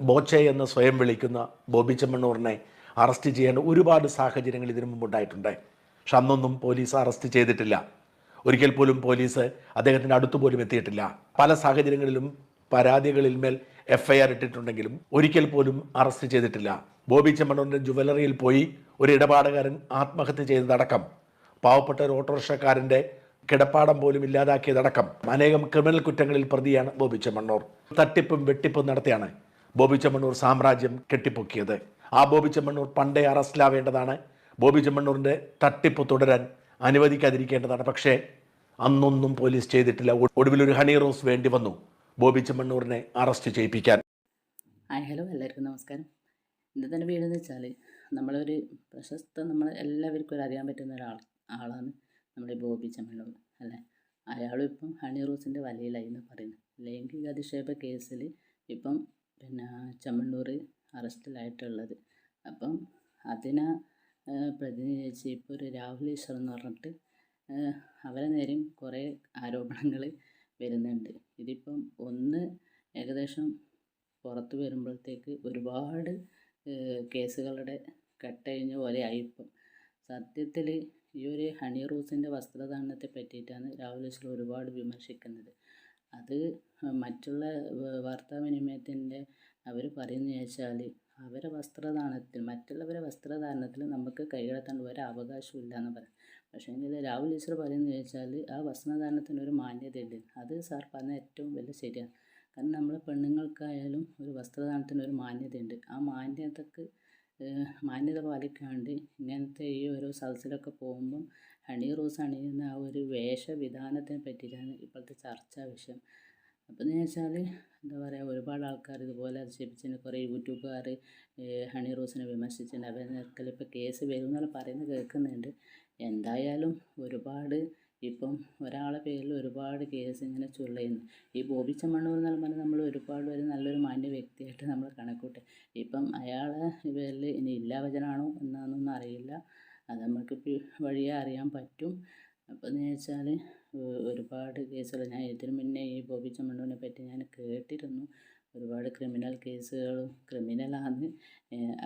ബോച്ചെ എന്ന് സ്വയം വിളിക്കുന്ന ബോബി ചെമ്മണ്ണൂറിനെ അറസ്റ്റ് ചെയ്യേണ്ട ഒരുപാട് സാഹചര്യങ്ങൾ ഇതിനു മുമ്പുണ്ടായിട്ടുണ്ട് പക്ഷെ അന്നൊന്നും പോലീസ് അറസ്റ്റ് ചെയ്തിട്ടില്ല. ഒരിക്കൽ പോലും പോലീസ് അദ്ദേഹത്തിന്റെ അടുത്ത് പോലും എത്തിയിട്ടില്ല. പല സാഹചര്യങ്ങളിലും പരാതികളിൽ മേൽ എഫ് ഐ ആർ ഇട്ടിട്ടുണ്ടെങ്കിലും ഒരിക്കൽ പോലും അറസ്റ്റ് ചെയ്തിട്ടില്ല. ബോബി ചെമ്മണ്ണൂരിന്റെ ജുവലറിയിൽ പോയി ഒരു ഇടപാടുകാരൻ ആത്മഹത്യ ചെയ്തതടക്കം പാവപ്പെട്ട ഒരു ഓട്ടോറിക്ഷക്കാരന്റെ കിടപ്പാടം പോലും ഇല്ലാതാക്കിയതടക്കം അനേകം ക്രിമിനൽ കുറ്റങ്ങളിൽ പ്രതിയാണ് ബോബി ചെമ്മണ്ണൂർ. തട്ടിപ്പും വെട്ടിപ്പും നടത്തിയാണ് ബോബി ചെമ്മണ്ണൂർ സാമ്രാജ്യം കെട്ടിപ്പൊക്കിയത്. ആ ബോബി ചെമ്മണ്ണൂർ പണ്ടേ അറസ്റ്റിലാവേണ്ടതാണ്. ബോബി ചെമ്മണ്ണൂരിന്റെ തട്ടിപ്പ് തുടരാൻ അനുവദിക്കാതിരിക്കേണ്ടതാണ്. പക്ഷേ അന്നൊന്നും പോലീസ് ചെയ്തിട്ടില്ല. ഒടുവിലൊരു ഹണി റോസ് വേണ്ടി വന്നു ബോബി അറസ്റ്റ് ചെയ്യിപ്പിക്കാൻ. Hi hello. എല്ലാവർക്കും നമസ്കാരം. ഇന്നത്തെ തന്നെ വീടെന്ന് വെച്ചാൽ നമ്മളൊരു പ്രശസ്ത നമ്മൾ എല്ലാവർക്കും ഒരു അറിയാൻ പറ്റുന്ന ഒരാൾ ആളാണ് നമ്മുടെ ബോബി ചെമ്മണ്ണൂർ അല്ലേ? അയാളും ഇപ്പം ഹണി റോസിന്റെ വലയിലായി എന്ന് പറയുന്നത് ലൈംഗിക അധിക്ഷേപ കേസിൽ ഇപ്പം പിന്നെ ചമ്മണ്ണൂർ അറസ്റ്റിലായിട്ടുള്ളത്. അപ്പം അതിനെ പ്രതിനിധീകരിച്ച് ഇപ്പോൾ ഒരു രാഹുൽ ഈശ്വർ എന്ന് പറഞ്ഞിട്ട് അവരെ നേരെയും കുറേ ആരോപണങ്ങൾ വരുന്നുണ്ട്. ഇതിപ്പം ഒന്ന് ഏകദേശം പുറത്ത് വരുമ്പോഴത്തേക്ക് ഒരുപാട് കേസുകളുടെ കട്ടഴിഞ്ഞ പോലെ ആയിപ്പം സത്യത്തിൽ ഈ ഒരു ഹണി റോസിന്റെ വസ്ത്രധാരണത്തെ പറ്റിയിട്ടാണ് രാഹുൽ ഈശ്വർ ഒരുപാട് വിമർശിക്കുന്നത്. അത് മറ്റുള്ള വാർത്താവിനിമയത്തിന്റെ അവർ പറയുന്നത് വെച്ചാൽ അവരെ വസ്ത്രധാരണത്തിൽ മറ്റുള്ളവരെ വസ്ത്രധാരണത്തിൽ നമുക്ക് കൈകടത്തേണ്ട ഒരു അവകാശവും ഇല്ല എന്ന് പറയും. പക്ഷേ എങ്കിൽ രാഹുൽ ഈശ്വർ പറയുന്നത് വെച്ചാൽ ആ വസ്ത്രധാരണത്തിന് ഒരു മാന്യതയുണ്ട്. അത് സാർ പറഞ്ഞ ഏറ്റവും വലിയ ശരിയാണ്. കാരണം നമ്മൾ പെണ്ണുങ്ങൾക്കായാലും ഒരു വസ്ത്രധാരണത്തിന് ഒരു മാന്യതയുണ്ട്. ആ മാന്യതക്ക് മാന്യത പാലിക്കാണ്ട് ഇങ്ങനത്തെ ഈ ഓരോ സദസ്സിലൊക്കെ പോകുമ്പം ഹണി റോസ് അണിയുന്ന ആ ഒരു വേഷവിധാനത്തിനെ പറ്റിയിട്ടാണ് ഇപ്പോഴത്തെ ചർച്ചാ വിഷയം. അപ്പം എന്ന് വെച്ചാൽ എന്താ പറയുക ഒരുപാട് ആൾക്കാർ ഇതുപോലെ അധിക്ഷേപിച്ചതിന് കുറേ യൂട്യൂബുകാർ ഹണി റോസിനെ വിമർശിച്ചിട്ടുണ്ട് അവരിൽ ഇപ്പോൾ കേസ് വരും എന്നെല്ലാം പറയുന്നത് കേൾക്കുന്നുണ്ട്. എന്തായാലും ഒരുപാട് ഇപ്പം ഒരാളെ പേരിൽ ഒരുപാട് കേസ് ഇങ്ങനെ ചുള്ളയുന്നു ഈ ബോബി ചമ്മണ്ണൂർ എന്ന് പറഞ്ഞാൽ നമ്മൾ ഒരുപാട് ഒരു നല്ലൊരു മാന്യ വ്യക്തിയായിട്ട് നമ്മൾ കണക്കൂട്ടെ. ഇപ്പം അയാളെ പേരിൽ ഇനി ഇല്ലാവചനാണോ എന്നാണെന്നൊന്നും അറിയില്ല. അത് നമുക്ക് വഴിയെ അറിയാൻ പറ്റും. അപ്പം എന്ന് വെച്ചാൽ ഒരുപാട് കേസുകൾ ഞാൻ ഇതിനു മുന്നേ ഈ ബോബി ചമ്മണ്ണൂരിനെ പറ്റി ഞാൻ കേട്ടിരുന്നു. ഒരുപാട് ക്രിമിനൽ കേസുകളും ക്രിമിനലാണ്.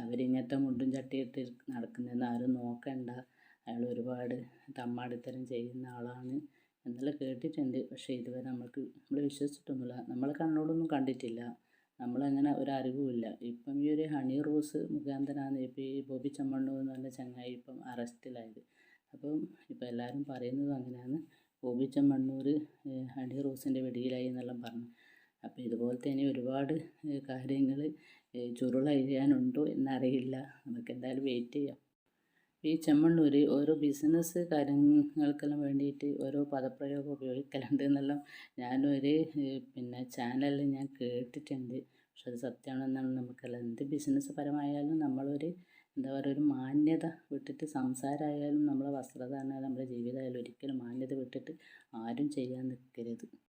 അവരിങ്ങനത്തെ മുണ്ടും ചട്ടിയിട്ട് നടക്കുന്നതെന്ന് ആരും നോക്കണ്ട. അയാൾ ഒരുപാട് തമ്മാടിത്തരം ചെയ്യുന്ന ആളാണ് എന്നെല്ലാം കേട്ടിട്ടുണ്ട്. പക്ഷേ ഇതുവരെ നമുക്ക് നമ്മൾ വിശ്വസിച്ചിട്ടൊന്നുമില്ല. നമ്മളെ കണ്ണോടൊന്നും കണ്ടിട്ടില്ല. നമ്മളങ്ങനെ ഒരറിവുമില്ല. ഇപ്പം ഈ ഒരു ഹണി റോസ് മുഖാന്തരാണ് ഇപ്പം ഈ ബോബി ചമ്മണ്ണൂർ എന്ന് പറഞ്ഞ ചങ്ങായി ഇപ്പം അറസ്റ്റിലായത്. അപ്പം ഇപ്പം എല്ലാവരും പറയുന്നത് അങ്ങനെയാണ്. ബോബി ചമ്മണ്ണൂർ ഹണി റോസിന്റെ വെടിയിലായി എന്നെല്ലാം പറഞ്ഞു. അപ്പോൾ ഇതുപോലത്തെ തന്നെ ഒരുപാട് കാര്യങ്ങൾ ചുരുളഴിയാനുണ്ടോ എന്നറിയില്ല. നമുക്ക് എന്തായാലും വെയിറ്റ് ചെയ്യാം. ഈ ചെമ്മണ്ണൂർ ഓരോ ബിസിനസ് കാര്യങ്ങൾക്കെല്ലാം വേണ്ടിയിട്ട് ഓരോ പദപ്രയോഗം ഉപയോഗിക്കലുണ്ട് എന്നെല്ലാം ഞാനൊരു പിന്നെ ചാനലിൽ ഞാൻ കേട്ടിട്ടുണ്ട്. പക്ഷെ അത് സത്യമാണെന്നാണ് നമുക്കല്ല എന്ത് ബിസിനസ് പരമായാലും നമ്മളൊരു എന്താ പറയുക ഒരു മാന്യത വിട്ടിട്ട് സംസാരമായാലും നമ്മളെ വസ്ത്രധാരണമായാലും നമ്മുടെ ജീവിതമായാലും ഒരിക്കലും മാന്യത വിട്ടിട്ട് ആരും ചെയ്യാൻ നിൽക്കരുത്.